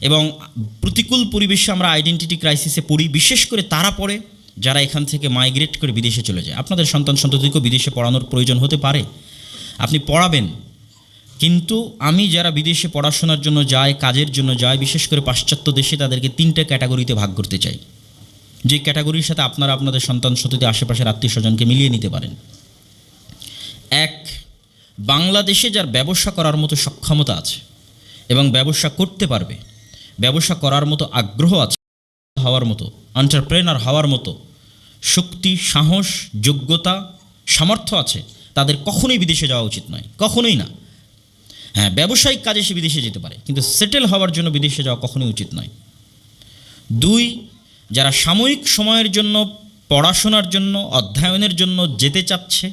এবং প্রতিকূল পরিবেশে আমরা আইডেন্টিটি ক্রাইসিসে পড়ি, বিশেষ করে তারা পড়ে, যারা এখান থেকে মাইগ্রেট করে বিদেশে চলে যায়। আপনাদের সন্তান সন্ততিকেও বিদেশে পড়ানোর প্রয়োজন হতে পারে। আপনি পড়াবেন, কিন্তু আমি যারা বিদেশে পড়াশোনার জন্য যায় কাজের জন্য যায় বিশেষ করে পাশ্চাত্য দেশে তাদেরকে তিনটে ক্যাটাগরিতে ভাগ করতে চাই। যে ক্যাটাগরির সাথে আপনারা আপনাদের সন্তান সন্ততি আশেপাশের আত্মীয় স্বজনকে মিলিয়ে নিতে পারেন। এক, বাংলাদেশে যার ব্যবসা করার মতো সক্ষমতা আছে এবং ব্যবসা করতে পারবে ব্যবসা করার মতো আগ্রহ আছে, হওয়ার মতো এন্টারপ্রেনার হওয়ার মতো, শক্তি, সাহস, যোগ্যতা, সামর্থ্য আছে, তাদের কখনোই বিদেশে যাওয়া উচিত নয়, কখনোই না। হ্যাঁ ব্যবসায়িক কাজে সে বিদেশে যেতে পারে, কিন্তু সেটেল হওয়ার জন্য বিদেশে যাওয়া কখনোই উচিত নয়। দুই, যারা সাময়িক সময়ের জন্য, পড়াশোনার জন্য, অধ্যয়নের জন্য যেতে চাচ্ছে,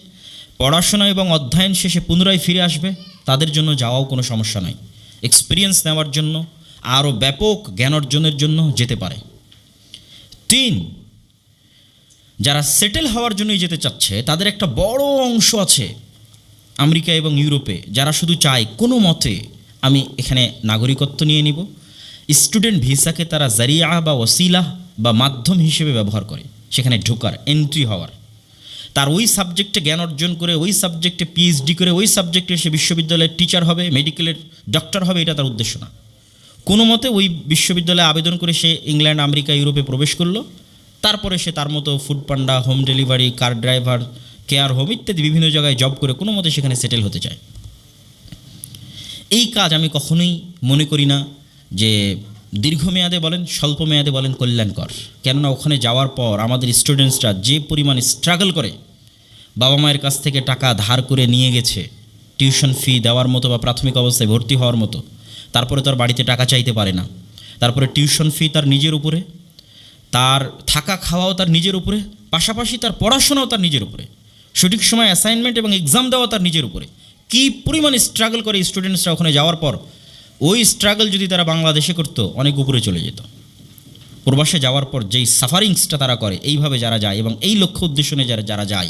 পড়াশোনা এবং অধ্যয়ন শেষে পুনরায় ফিরে আসবে, তাদের জন্য যাওয়াও কোনো সমস্যা নয়। এক্সপিরিয়েন্স নেওয়ার জন্য আরও ব্যাপক জ্ঞান অর্জনের জন্য যেতে পারে। তিন, যারা সেটেল হওয়ার জন্যই যেতে চাচ্ছে, তাদের একটা বড় অংশ আছে আমেরিকা এবং ইউরোপে, যারা শুধু চায় কোনো মতে আমি এখানে নাগরিকত্ব নিয়ে নিব। স্টুডেন্ট ভিসাকে তারা জারিয়া বা ওসিলা বা মাধ্যম হিসেবে ব্যবহার করে, সেখানে ঢোকার এন্ট্রি হওয়ার। তার ওই সাবজেক্টে জ্ঞান অর্জন করে, ওই সাবজেক্টে পিএইচডি করে, ওই সাবজেক্টে সে বিশ্ববিদ্যালয়ের টিচার হবে মেডিকেলের ডক্টর হবে, এটা তার উদ্দেশ্য না। কোনো মতে ওই বিশ্ববিদ্যালয়ে আবেদন করে সে ইংল্যান্ড, আমেরিকা, ইউরোপে প্রবেশ করল। তারপরে সে তার মতো Foodpanda, home delivery, car driver, care home ইত্যাদি বিভিন্ন জায়গায় জব করে কোনো মতে সেখানে সেটেল হতে চায়। এই কাজ আমি কখনোই মনে করি না যে দীর্ঘমেয়াদে বলেন স্বল্প মেয়াদে বলেন কল্যাণকর। কেননা ওখানে যাওয়ার পর আমাদের স্টুডেন্টসরা যে পরিমাণ স্ট্রাগল করে, বাবা মায়ের কাছ থেকে টাকা ধার করে নিয়ে গেছে, টিউশন ফি দেওয়ার মতো বা প্রাথমিক অবস্থায় ভর্তি হওয়ার মতো তারপরে তার বাড়িতে টাকা চাইতে পারে না। তারপরে টিউশন ফি তার নিজের উপরে, তার থাকা খাওয়াও তার নিজের উপরে, পাশাপাশি তার পড়াশোনাও তার নিজের উপরে, সঠিক সময় অ্যাসাইনমেন্ট এবং এক্সাম দেওয়া তার নিজের উপরে। কী পরিমাণ স্ট্রাগল করে স্টুডেন্টসরা ওখানে যাওয়ার পর, ওই স্ট্রাগল যদি তারা বাংলাদেশে করতো, অনেক উপরে চলে যেত। প্রবাসে যাওয়ার পর যেই সাফারিংসটা তারা করে, এইভাবে যারা যায় এবং এই লক্ষ্য উদ্দেশ্য নিয়ে যারা যারা যায়,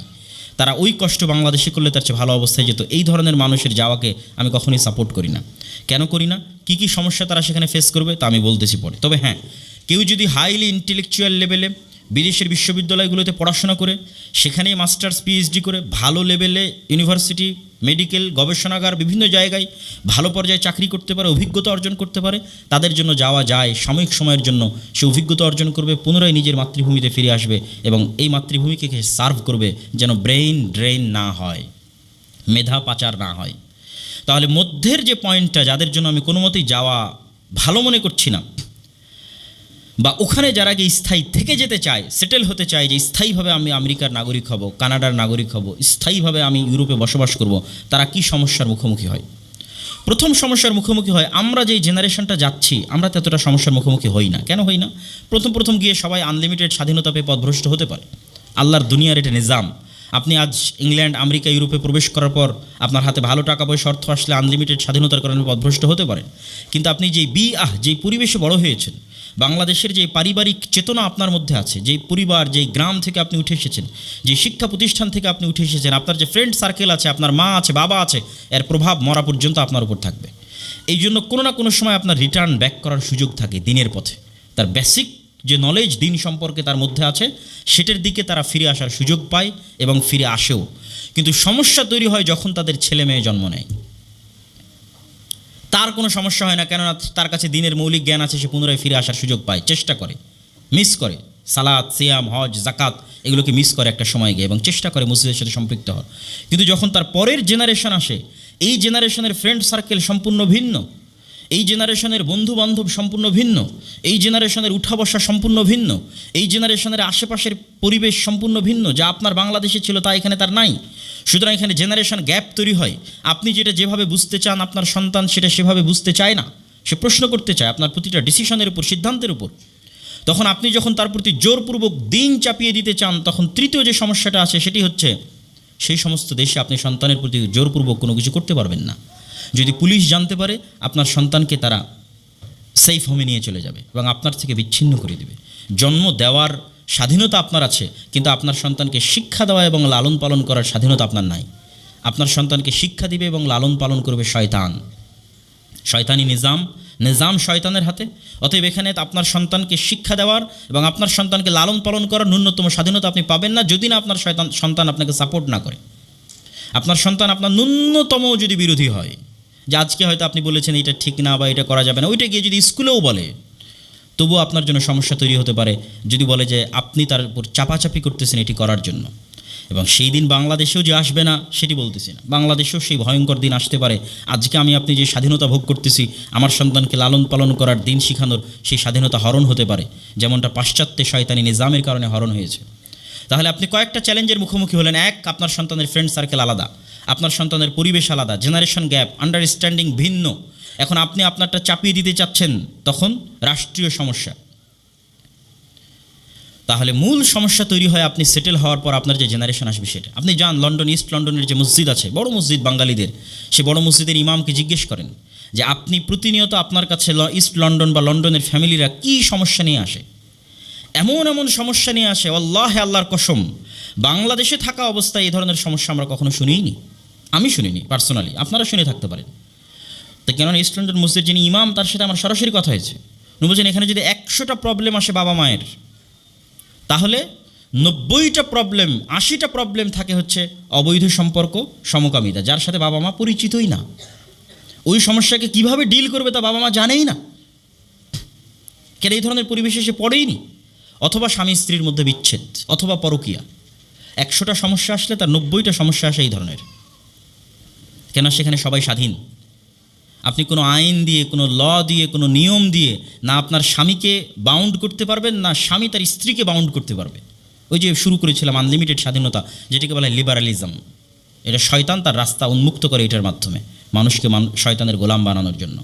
তারা ওই কষ্ট বাংলাদেশে করলে তার চেয়ে ভালো অবস্থায় যেত। এই ধরনের মানুষের যাওয়াকে আমি কখনোই সাপোর্ট করি না। কেন করি না? কী কী সমস্যা তারা সেখানে ফেস করবে তা আমি বলতেছি পরে। তবে হ্যাঁ কেউ যদি হাইলি ইন্টেলেকচুয়াল লেভেলে বিদেশের বিশ্ববিদ্যালয়গুলোতে পড়াশোনা করে, সেখানেই মাস্টার্স পিএইচডি করে ভালো লেভেলে ইউনিভার্সিটি মেডিকেল গবেষণাগার, বিভিন্ন জায়গায় ভালো পর্যায়ে চাকরি করতে পারে, অভিজ্ঞতা অর্জন করতে পারে, তাদের জন্য যাওয়া যায়, সাময়িক সময়ের জন্য সে অভিজ্ঞতা অর্জন করবে, পুনরায় নিজের মাতৃভূমিতে ফিরে আসবে এবং এই মাতৃভূমিকে সার্ভ করবে যেন ব্রেইন ড্রেন না হয়, মেধা পাচার না হয়। তাহলে মধ্যের যে পয়েন্টটা, যাদের জন্য আমি কোনো মতেই যাওয়া ভালো মনে করছি না, বা ওখানে যারা গিয়ে স্থায়ী থেকে যেতে চায় সেটেল হতে চায় যে স্থায়ীভাবে আমি আমেরিকার নাগরিক হব, কানাডার নাগরিক হব, স্থায়ীভাবে আমি ইউরোপে বসবাস করব, তারা কি সমস্যার মুখোমুখি হয়? প্রথম সমস্যার মুখোমুখি হয়, আমরা যেই জেনারেশনটা যাচ্ছি, আমরা ততটা সমস্যার মুখোমুখি হই না। কেন হই না? প্রথম প্রথম গিয়ে সবাই আনলিমিটেড স্বাধীনতা পেয়ে পথভ্রষ্ট হতে পারে। আল্লাহর দুনিয়ার এটা নিজাম। আপনি আজ ইংল্যান্ড, আমেরিকা, ইউরোপে প্রবেশ করার পর আপনার হাতে ভালো টাকা পয়সা, অর্থ আসলে আনলিমিটেড স্বাধীনতার কারণে পথভ্রষ্ট হতে পারেন। কিন্তু আপনি যেই বি আহ যেই পরিবেশে বড় হয়েছেন, বাংলাদেশের যে পারিবারিক চেতনা আপনার মধ্যে আছে, যেই পরিবার, যেই গ্রাম থেকে আপনি উঠে এসেছেন যে শিক্ষা প্রতিষ্ঠান থেকে আপনি উঠে এসেছেন, আপনার যে ফ্রেন্ড সার্কেল আছে, আপনার মা আছে, বাবা আছে, এর প্রভাব মরা পর্যন্ত আপনার উপর থাকবে। এই জন্য কোনো না কোনো সময় আপনার রিটার্ন ব্যাক করার সুযোগ থাকে দিনের পথে। তার বেসিক যে নলেজ দিন সম্পর্কে তার মধ্যে আছে, সেটার দিকে তারা ফিরে আসার সুযোগ পায় এবং ফিরে আসেও। কিন্তু সমস্যা তৈরি হয় যখন তাদের ছেলে মেয়ে জন্ম নেয়। তার কোনো সমস্যা হয় না, কেননা তার কাছে দিনের মৌলিক জ্ঞান আছে, সে পুনরায় ফিরে আসার সুযোগ পায়, চেষ্টা করে মিস করে। সালাদ সিয়াম, হজ, জাকাত, এগুলোকে মিস করে একটা সময় গিয়ে এবং চেষ্টা করে মসজিদের সাথে সম্পৃক্ত হওয়ার। কিন্তু যখন তার পরের জেনারেশন আসে, এই জেনারেশনের ফ্রেন্ড সার্কেল সম্পূর্ণ ভিন্ন। এই জেনারেশনের বন্ধু বান্ধব সম্পূর্ণ ভিন্ন, এই জেনারেশনের উঠা বসা সম্পূর্ণ ভিন্ন, এই জেনারেশনের আশেপাশের পরিবেশ সম্পূর্ণ ভিন্ন, যা আপনার বাংলাদেশে ছিল তা এখানে তার নাই। সুতরাং এখানে জেনারেশন গ্যাপ তৈরি হয়। আপনি যেটা যেভাবে বুঝতে চান, আপনার সন্তান সেটা সেভাবে বুঝতে চায় না। সে প্রশ্ন করতে চায় আপনার প্রতিটা ডিসিশনের উপর, সিদ্ধান্তের উপর। তখন আপনি যখন তার প্রতি জোরপূর্বক দিন চাপিয়ে দিতে চান, তখন তৃতীয় যে সমস্যাটা আছে সেটি হচ্ছে, সেই সমস্ত দেশে আপনি সন্তানের প্রতি জোরপূর্বক কোনো কিছু করতে পারবেন না। যদি পুলিশ জানতে পারে, আপনার সন্তানকে তারা সেফ হোমে নিয়ে চলে যাবে এবং আপনার থেকে বিচ্ছিন্ন করে দেবে। জন্ম দেওয়ার স্বাধীনতা আপনার আছে, কিন্তু আপনার সন্তানকে শিক্ষা দেওয়া এবং লালন পালন করার স্বাধীনতা আপনার নাই। আপনার সন্তানকে শিক্ষা দিবে এবং লালন পালন করবে শয়তান। শয়তানি নিজাম নিজাম শয়তানের হাতে। অতএব এখানে আপনার সন্তানকে শিক্ষা দেওয়ার এবং আপনার সন্তানকে লালন পালন করার ন্যূনতম স্বাধীনতা আপনি পাবেন না যদি না আপনার শয়তান, সন্তান আপনাকে সাপোর্ট না করে। আপনার সন্তান আপনার ন্যূনতম যদি বিরোধী হয় যে আজকে হয়তো আপনি বলেছেন এটা ঠিক না বা এটা করা যাবে না, ওইটা গিয়ে যদি স্কুলেও বলে, তবুও আপনার জন্য সমস্যা তৈরি হতে পারে যদি বলে যে আপনি তার উপর চাপাচাপি করতেছেন এটি করার জন্য। এবং সেই দিন বাংলাদেশেও যে আসবে না, সেটি বলতেছি না। বাংলাদেশেও সেই ভয়ঙ্কর দিন আসতে পারে। আজকে আমি আপনি যে স্বাধীনতা ভোগ করতেছি, আমার সন্তানকে লালন পালন করার দিন শিখানোর সেই স্বাধীনতা হরণ হতে পারে, যেমনটা পাশ্চাত্যে শয়তানি নিজামের কারণে হরণ হয়েছে। তাহলে আপনি কয়েকটা চ্যালেঞ্জের মুখোমুখি হলেন। এক, আপনার সন্তানের ফ্রেন্ড সার্কেল আলাদা। আপনার সন্তানের পরিবেশ আলাদা জেনারেশন গ্যাপ আন্ডারস্ট্যান্ডিং ভিন্ন। এখন আপনি আপনারটা চাপিয়ে দিতে চাচ্ছেন, তখন রাষ্ট্রীয় সমস্যা। তাহলে মূল সমস্যা তৈরি হয় আপনি সেটেল হওয়ার পর আপনার যে জেনারেশন আসবে সেটা। আপনি যান লন্ডন ইস্ট লন্ডনের যে মসজিদ আছে, বড় মসজিদ বাঙালিদের, সে বড় মসজিদের ইমামকে জিজ্ঞেস করেন যে, আপনি প্রতিনিয়ত আপনার কাছে ইস্ট লন্ডন বা লন্ডনের ফ্যামিলিরা কী সমস্যা নিয়ে আসে? এমন এমন সমস্যা নিয়ে আসে, আল্লাহ আল্লাহর কসম, বাংলাদেশে থাকা অবস্থায় এই ধরনের সমস্যা আমরা কখনো শুনিনি আমি শুনিনি পার্সোনালি আপনারা শুনে থাকতে পারেন। তো কেননা ইস্ট মসজিদ যিনি ইমাম, তার সাথে আমার সরাসরি কথা হয়েছে। উনি বলছেন, এখানে যদি একশোটা প্রবলেম আসে বাবা মায়ের, তাহলে নব্বইটা প্রবলেম আশিটা প্রবলেম থাকে হচ্ছে অবৈধ সম্পর্ক, সমকামিতা, যার সাথে বাবা মা পরিচিতই না। ওই সমস্যাকে কীভাবে ডিল করবে তা বাবা মা জানেই না। কেন এই ধরনের পরিবেশে সে পড়েইনি? অথবা স্বামী স্ত্রীর মধ্যে বিচ্ছেদ, অথবা পরকীয়া। একশোটা সমস্যা আসলে তার নব্বইটা সমস্যা আসে এই ধরনের। কেন সেখানে সবাই স্বাধীন। আপনি কোনো আইন দিয়ে, কোনো ল দিয়ে, কোনো নিয়ম দিয়ে না আপনার স্বামীকে বাউন্ড করতে পারবেন, না স্বামী তার স্ত্রীকে বাউন্ড করতে পারবে। ওই যে শুরু করেছিলাম আনলিমিটেড স্বাধীনতা, যেটাকে বলা হয় লিবারালিজম এটা শয়তান তার রাস্তা উন্মুক্ত করে এটার মাধ্যমে, মানুষকে মান শয়তানের গোলাম বানানোর জন্য।